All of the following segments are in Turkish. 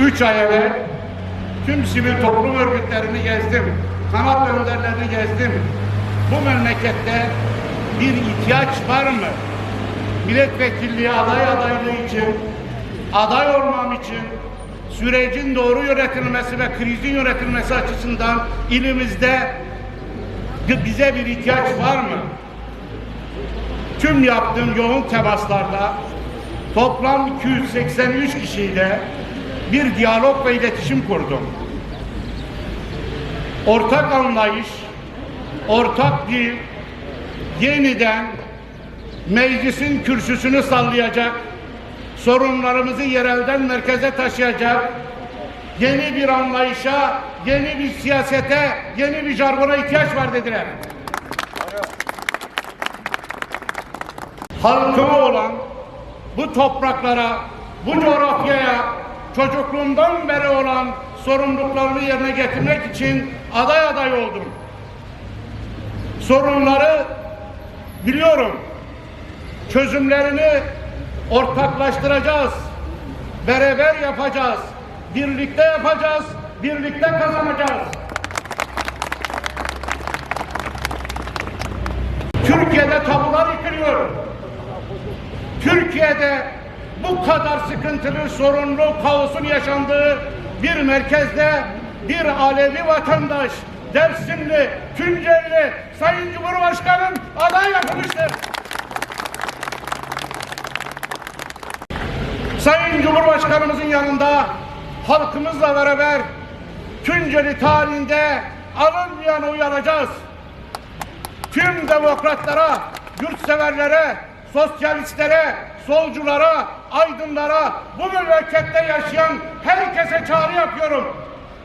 Üç ay evvel tüm sivil toplum örgütlerini gezdim. Kanat önderlerini gezdim. Bu memlekette bir ihtiyaç var mı? Milletvekilliği aday adaylığı için, aday olmam için, sürecin doğru yönetilmesi ve krizin yönetilmesi açısından ilimizde bize bir ihtiyaç var mı? Tüm yaptığım yoğun temaslarda toplam 283 kişiyle bir diyalog ve iletişim kurdum. Ortak anlayış, ortak dil, yeniden meclisin kürsüsünü sallayacak, sorunlarımızı yerelden merkeze taşıyacak, yeni bir anlayışa, yeni bir siyasete, yeni bir jargona ihtiyaç var dediler. Halkıma olan bu topraklara, bu coğrafyaya çocukluğumdan beri olan sorumluluklarımı yerine getirmek için aday aday oldum. Sorunları biliyorum. Çözümlerini ortaklaştıracağız. Beraber yapacağız. Birlikte yapacağız. Birlikte kazanacağız. Türkiye'de tabular yıkılıyor. Türkiye'de bu kadar sıkıntılı, sorunlu, kaosun yaşandığı bir merkezde bir Alevi vatandaş Dersimli, Tunceli Sayın Cumhurbaşkanım aday yapılmıştır. Sayın Cumhurbaşkanımızın yanında halkımızla beraber Tunceli tarihinde alınmayanı uyaracağız. Tüm demokratlara, yurtseverlere, sosyalistlere, solculara, aydınlara, bu memlekette yaşayan herkese çağrı yapıyorum.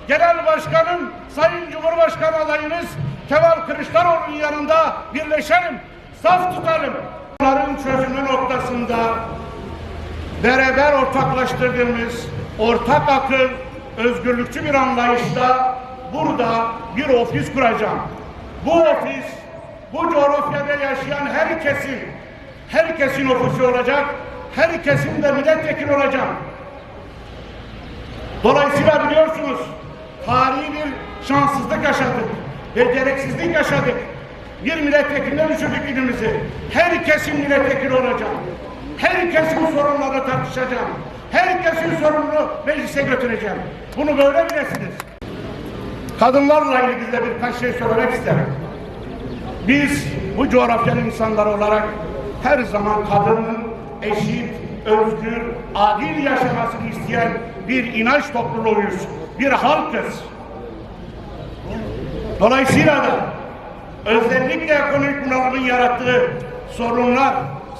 Genel Başkanım, Sayın Cumhurbaşkanı adayınız Kemal Kılıçdaroğlu'nun yanında birleşelim, saf tutalım. Bunların çözümü noktasında beraber ortaklaştırdığımız ortak akıl, özgürlükçü bir anlayışta burada bir ofis kuracağım. Bu ofis, bu coğrafyada yaşayan herkesin, herkesin ofisi olacak, herkesin de milletvekili olacak. Dolayısıyla biliyorsunuz, tarihi bir şanssızlık yaşadık, beceriksizlik yaşadık. Bir milletvekiline düşürdük ilimizi. Herkesin milletvekili olacağım. Herkesin sorunlarını tartışacağım. Herkesin sorununu meclise götüreceğim. Bunu böyle bilesiniz. Kadınlarla ilgili de birkaç şey söylemek isterim. Biz bu coğrafyanın insanları olarak her zaman kadının eşit, özgür, adil yaşamasını isteyen bir inanç topluluğuyuz. Bir halkız. Dolayısıyla da özellikle ekonomik bunalımın yarattığı sorunlar,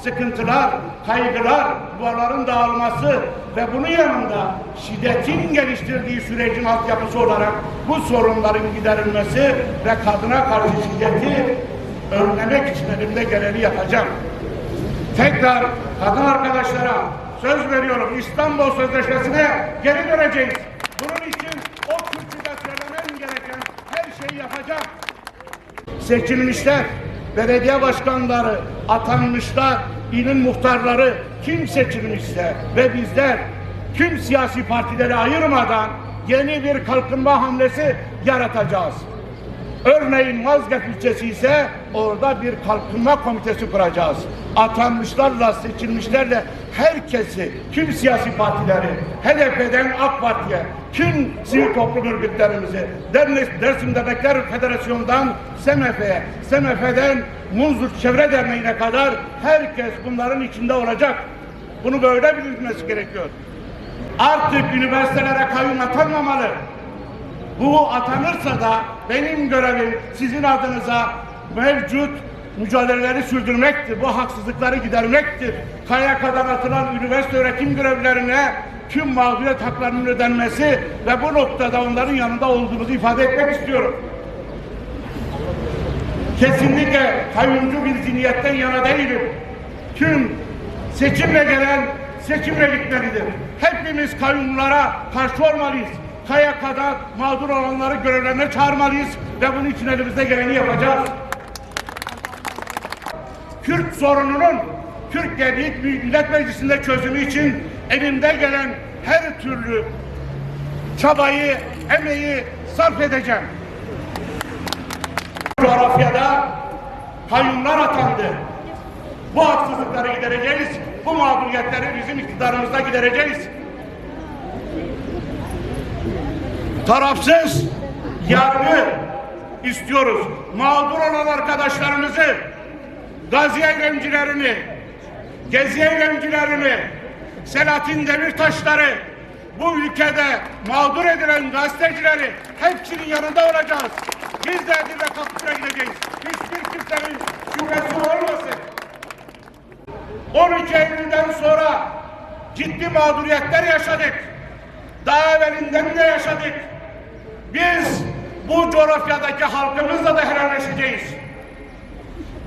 sıkıntılar, kaygılar, duvarların dağılması ve bunun yanında şiddetin geliştirdiği sürecin altyapısı olarak bu sorunların giderilmesi ve kadına karşı şiddeti önlemek için elimde geleni yapacağım. Tekrar kadın arkadaşlara söz veriyorum İstanbul Sözleşmesi'ne geri döneceğiz. Bunun için o kürsüde söylemem gereken her şeyi yapacağım seçilmişler, belediye başkanları, atanmışlar, ilin muhtarları kim seçilmişse ve bizler tüm siyasi partileri ayırmadan yeni bir kalkınma hamlesi yaratacağız. Örneğin Mazgat ilçesi ise orada bir kalkınma komitesi kuracağız. Atanmışlarla, seçilmişlerle herkesi, tüm siyasi partileri, HDP'den AK Parti'ye, tüm sivil toplum örgütlerimizi, Dersim Dernekler Federasyonu'ndan SMF'ye, SMF'den Munzur Çevre Derneği'ne kadar herkes bunların içinde olacak. Bunu böyle bilinmesi gerekiyor. Artık üniversitelere kayyum atanmamalı. Bu atanırsa da benim görevim sizin adınıza mevcut mücadeleleri sürdürmektir. Bu haksızlıkları gidermektir. KYK'dan atılan üniversite öğretim görevlerine tüm mağduriyet haklarının ödenmesi ve bu noktada onların yanında olduğumuzu ifade etmek istiyorum. Kesinlikle kayyumcu bir zihniyetten yana değilim. Tüm seçimle gelen seçimle gitmelidir. Hepimiz kayyumlara karşı olmalıyız. KYK'da mağdur olanları görevlerine çağırmalıyız ve bunun için elimizde geleni yapacağız. Kürt sorununun Türkiye Büyük Millet Meclisi'nde çözümü için elimde gelen her türlü çabayı, emeği sarf edeceğim. Coğrafyada kayyumlar atandı. Bu haksızlıkları gidereceğiz. Bu mağduriyetleri bizim iktidarımızda gidereceğiz. Tarafsız yargı istiyoruz. Mağdur olan arkadaşlarımızı, gazi eylemcilerini, gezi eylemcilerini, Selahattin Demirtaşları, bu ülkede mağdur edilen gazetecileri hepsinin yanında olacağız. Biz de Edirne kapısına gideceğiz. Hiçbir kimsenin şüphesi olmasın. 12 Eylül'den sonra ciddi mağduriyetler yaşadık. Daha evvelinden de yaşadık. Biz bu coğrafyadaki halkımızla da helalleşeceğiz.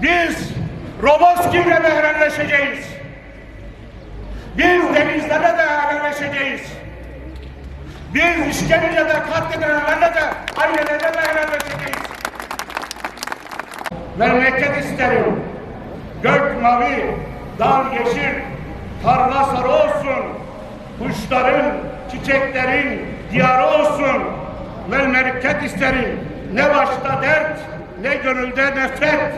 Biz Roboski'yle de helalleşeceğiz. Biz denizlerle de helalleşeceğiz. Biz işkencede katledilenlerle de ailelerle de helalleşeceğiz. Memleket isterim. Gök mavi, dal yeşil, tarla sarı olsun. Kuşların, çiçeklerin diyarı olsun. Memleket isterim. Ne başta dert, ne gönülde nefret.